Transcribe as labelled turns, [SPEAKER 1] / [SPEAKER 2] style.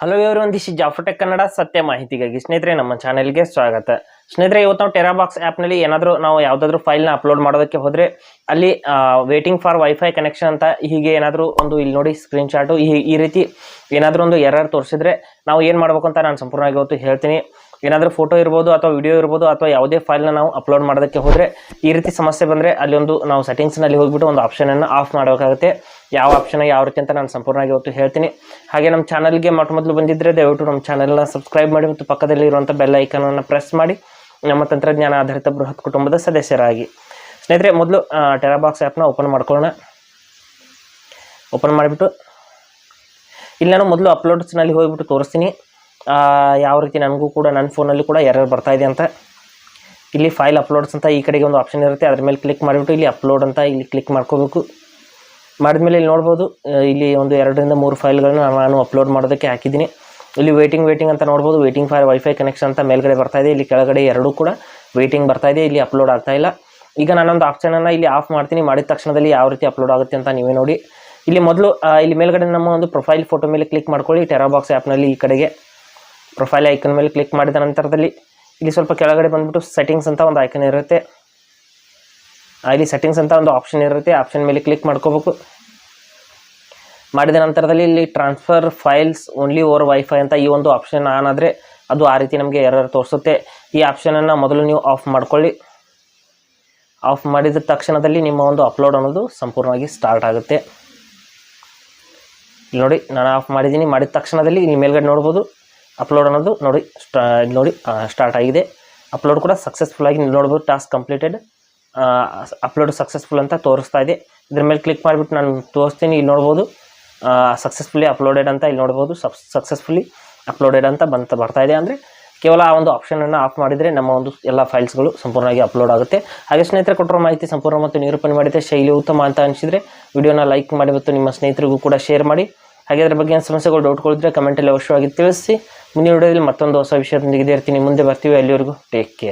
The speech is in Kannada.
[SPEAKER 1] ಹಲೋ ಇವರು ಒಂದಿಷ್ಟು ಜಾಫ್ಟೆಕ್ ಕನ್ನಡ ಸತ್ಯ ಮಾಹಿತಿಗಾಗಿ ಸ್ನೇಹಿತರೆ ನಮ್ಮ ಚಾನೆಲ್ಗೆ ಸ್ವಾಗತ. ಸ್ನೇಹಿತರೆ ಇವತ್ತು ನಾವು ಟೆರಾಬಾಕ್ಸ್ ಆ್ಯಪ್ನಲ್ಲಿ ಏನಾದರೂ ನಾವು ಯಾವುದಾದ್ರೂ ಫೈಲ್ನ ಅಪ್ಲೋಡ್ ಮಾಡೋದಕ್ಕೆ ಹೋದರೆ, ಅಲ್ಲಿ ವೇಟಿಂಗ್ ಫಾರ್ ವೈಫೈ ಕನೆಕ್ಷನ್ ಅಂತ ಹೀಗೆ ಏನಾದರೂ ಒಂದು ಇಲ್ಲಿ ನೋಡಿ ಸ್ಕ್ರೀನ್ ಶಾಟು ಈ ಈ ರೀತಿ ಏನಾದರೂ ಒಂದು ಎರರ್ ತೋರಿಸಿದ್ರೆ ನಾವು ಏನು ಮಾಡಬೇಕು ಅಂತ ನಾನು ಸಂಪೂರ್ಣವಾಗಿ ಇವತ್ತು ಹೇಳ್ತೀನಿ. ಏನಾದರೂ ಫೋಟೋ ಇರ್ಬೋದು ಅಥವಾ ವಿಡಿಯೋ ಇರ್ಬೋದು ಅಥವಾ ಯಾವುದೇ ಫೈಲ್ನ ನಾವು ಅಪ್ಲೋಡ್ ಮಾಡೋದಕ್ಕೆ ಹೋದರೆ, ಈ ರೀತಿ ಸಮಸ್ಯೆ ಬಂದರೆ ಅಲ್ಲಿ ಒಂದು ನಾವು ಸೆಟ್ಟಿಂಗ್ಸ್ನಲ್ಲಿ ಹೋಗಿಬಿಟ್ಟು ಒಂದು ಆಪ್ಷನನ್ನು ಆಫ್ ಮಾಡಬೇಕಾಗುತ್ತೆ. ಯಾವ ಆಪ್ಷನ್ ಯಾವ ರೀತಿ ಅಂತ ನಾನು ಸಂಪೂರ್ಣವಾಗಿ ಇವತ್ತು ಹೇಳ್ತೀನಿ. ಹಾಗೆ ನಮ್ಮ ಚಾನಲ್ಗೆ ಮೊಟ್ಟ ಮೊದಲು ಬಂದಿದ್ದರೆ ದಯವಿಟ್ಟು ನಮ್ಮ ಚಾನಲ್ನ ಸಬ್ಸ್ಕ್ರೈಬ್ ಮಾಡಿ ಮತ್ತು ಪಕ್ಕದಲ್ಲಿ ಇರುವಂಥ ಬೆಲ್ ಐಕನನ್ನು ಪ್ರೆಸ್ ಮಾಡಿ. ನಮ್ಮ ತಂತ್ರಜ್ಞಾನ ಆಧಾರಿತ ಬೃಹತ್ ಕುಟುಂಬದ ಸದಸ್ಯರಾಗಿ. ಸ್ನೇಹಿತರೆ, ಮೊದಲು ಟೆರಾಬಾಕ್ಸ್ ಆ್ಯಪ್ನ ಓಪನ್ ಮಾಡ್ಕೊಳ್ಳೋಣ. ಓಪನ್ ಮಾಡಿಬಿಟ್ಟು. ಇಲ್ಲಿ ನಾನು ಮೊದಲು ಅಪ್ಲೋಡ್ಸ್ನಲ್ಲಿ ಹೋಗಿಬಿಟ್ಟು ತೋರಿಸ್ತೀನಿ. ಯಾವ ರೀತಿ ನನಗೂ ಕೂಡ ನನ್ನ ಫೋನಲ್ಲಿ ಕೂಡ ಎರರ್ ಬರ್ತಾ ಇದೆ ಅಂತ. ಇಲ್ಲಿ ಫೈಲ್ ಅಪ್ಲೋಡ್ಸ್ ಅಂತ ಈ ಕಡೆಗೆ ಒಂದು ಆಪ್ಷನ್ ಇರುತ್ತೆ. ಅದ್ರ ಮೇಲೆ ಕ್ಲಿಕ್ ಮಾಡಿಬಿಟ್ಟು ಇಲ್ಲಿ ಅಪ್ಲೋಡ್ ಅಂತ ಇಲ್ಲಿ ಕ್ಲಿಕ್ ಮಾಡ್ಕೋಬೇಕು. ಮಾಡಿದ್ಮೇಲೆ ಇಲ್ಲಿ ನೋಡ್ಬೋದು ಇಲ್ಲಿ ಒಂದು ಎರಡರಿಂದ ಮೂರು ಫೈಲ್ಗಳನ್ನ ನಾನು ಅಪ್ಲೋಡ್ ಮಾಡೋದಕ್ಕೆ ಹಾಕಿದ್ದೀನಿ. ಇಲ್ಲಿ ವೇಟಿಂಗ್ ವೇಟಿಂಗ್ ಅಂತ ನೋಡ್ಬೋದು ವೇಟಿಂಗ್ ಫಾರ್ ವೈಫೈ ಕನೆಕ್ಷನ್ ಅಂತ ಮೇಲ್ಗಡೆ ಬರ್ತಾ ಇದೆ. ಇಲ್ಲಿ ಕೆಳಗಡೆ ಎರಡೂ ಕೂಡ ವೇಟಿಂಗ್ ಬರ್ತಾ ಇದೆ, ಇಲ್ಲಿ ಅಪ್ಲೋಡ್ ಆಗ್ತಾ ಇಲ್ಲ. ಈಗ ನಾನೊಂದು ಆಪ್ಷನನ್ನು ಇಲ್ಲಿ ಆಫ್ ಮಾಡ್ತೀನಿ, ಮಾಡಿದ ತಕ್ಷಣದಲ್ಲಿ ಯಾವ ರೀತಿ ಅಪ್ಲೋಡ್ ಆಗುತ್ತೆ ಅಂತ ನೀವೇ ನೋಡಿ. ಇಲ್ಲಿ ಮೊದಲು ಇಲ್ಲಿ ಮೇಲ್ಗಡೆ ನಮ್ಮ ಒಂದು ಪ್ರೊಫೈಲ್ ಫೋಟೋ ಮೇಲೆ ಕ್ಲಿಕ್ ಮಾಡ್ಕೊಳ್ಳಿ ಟೆರಾಬಾಕ್ಸ್ ಆ್ಯಪ್ನಲ್ಲಿ ಈ ಕಡೆಗೆ. ಪ್ರೊಫೈಲ್ ಐಕನ್ ಮೇಲೆ ಕ್ಲಿಕ್ ಮಾಡಿದ ನಂತರದಲ್ಲಿ, ಇಲ್ಲಿ ಸ್ವಲ್ಪ ಕೆಳಗಡೆ ಬಂದ್ಬಿಟ್ಟು ಸೆಟ್ಟಿಂಗ್ಸ್ ಅಂತ ಒಂದು ಐಕನ್ ಇರುತ್ತೆ. ಇಲ್ಲಿ ಸೆಟ್ಟಿಂಗ್ಸ್ ಅಂತ ಒಂದು ಆಪ್ಷನ್ ಇರುತ್ತೆ. ಆಪ್ಷನ್ ಮೇಲೆ ಕ್ಲಿಕ್ ಮಾಡ್ಕೋಬೇಕು. ಮಾಡಿದ ನಂತರದಲ್ಲಿ ಇಲ್ಲಿ transfer files only over WiFi ಅಂತ ಈ ಒಂದು ಆಪ್ಷನ್ ಆನ್ ಆದರೆ ಅದು ಆ ರೀತಿ ನಮಗೆ ಎರರ್ ತೋರಿಸುತ್ತೆ. ಈ ಆಪ್ಷನನ್ನು ಮೊದಲು ನೀವು ಆಫ್ ಮಾಡ್ಕೊಳ್ಳಿ. ಆಫ್ ಮಾಡಿದ ತಕ್ಷಣದಲ್ಲಿ ನಿಮ್ಮ ಒಂದು ಅಪ್ಲೋಡ್ ಅನ್ನೋದು ಸಂಪೂರ್ಣವಾಗಿ ಸ್ಟಾರ್ಟ್ ಆಗುತ್ತೆ. ಇಲ್ಲಿ ನೋಡಿ, ನಾನು ಆಫ್ ಮಾಡಿದ್ದೀನಿ. ಮಾಡಿದ ತಕ್ಷಣದಲ್ಲಿ ಇಲ್ಲಿ ಮೇಲ್ಗಡೆ ನೋಡ್ಬೋದು. ಅಪ್ಲೋಡ್ ಅನ್ನೋದು ನೋಡಿ ಸ್ಟಾ ನೋಡಿ ಸ್ಟಾರ್ಟ್ ಆಗಿದೆ. ಅಪ್ಲೋಡ್ ಕೂಡ ಸಕ್ಸಸ್ಫುಲ್ಲಾಗಿ ನೋಡ್ಬೋದು. ಟಾಸ್ಕ್ ಕಂಪ್ಲೀಟೆಡ್ ಅಪ್ಲೋಡ್ ಸಕ್ಸಸ್ಫುಲ್ ಅಂತ ತೋರಿಸ್ತಾ ಇದೆ. ಇದ್ರ ಮೇಲೆ ಕ್ಲಿಕ್ ಮಾಡಿಬಿಟ್ಟು ನಾನು ತೋರಿಸ್ತೀನಿ, ಇಲ್ಲಿ ನೋಡ್ಬೋದು. ಸಕ್ಸಸ್ಫುಲಿ ಅಪ್ಲೋಡೆಡ್ ಅಂತ ಇಲ್ಲಿ ನೋಡ್ಬೋದು. ಸಕ್ಸಸ್ಫುಲಿ ಅಪ್ಲೋಡೆಡ್ ಅಂತ ಬಂತ, ಬರ್ತಾ ಇದೆ. ಅಂದರೆ ಕೇವಲ ಆ ಒಂದು ಆಪ್ಷನನ್ನು ಆಫ್ ಮಾಡಿದರೆ ನಮ್ಮ ಒಂದು ಎಲ್ಲ ಫೈಲ್ಸ್ಗಳು ಸಂಪೂರ್ಣವಾಗಿ ಅಪ್ಲೋಡ್ ಆಗುತ್ತೆ. ಹಾಗೆ ಸ್ನೇಹಿತರೆ, ಕೊಟ್ಟಿರೋ ಮಾಹಿತಿ ಸಂಪೂರ್ಣ ಮತ್ತು ನಿರೂಪಣೆ ಮಾಡಿದರೆ ಶೈಲಿ ಉತ್ತಮ ಅಂತ ಅನಿಸಿದರೆ ವಿಡಿಯೋನ ಲೈಕ್ ಮಾಡಿ ಮತ್ತು ನಿಮ್ಮ ಸ್ನೇಹಿತರಿಗೂ ಕೂಡ ಶೇರ್ ಮಾಡಿ. ಹಾಗೆ ಅದರ ಬಗ್ಗೆ ಸಮಸ್ಯೆಗಳು ಡೌಟ್ಗಳಿದ್ರೆ ಕಮೆಂಟಲ್ಲಿ ಅವಶ್ಯವಾಗಿ ತಿಳಿಸಿ. ಮುಂದಿನ ವಿಡಿಯೋದಲ್ಲಿ ಮತ್ತೊಂದು ಹೊಸ ವಿಷಯದೊಂದಿಗೆ ಇರ್ತೀನಿ ಮುಂದೆ ಬರ್ತೀವಿ. ಅಲ್ಲಿವರೆಗೂ ಟೇಕ್ ಕೇರ್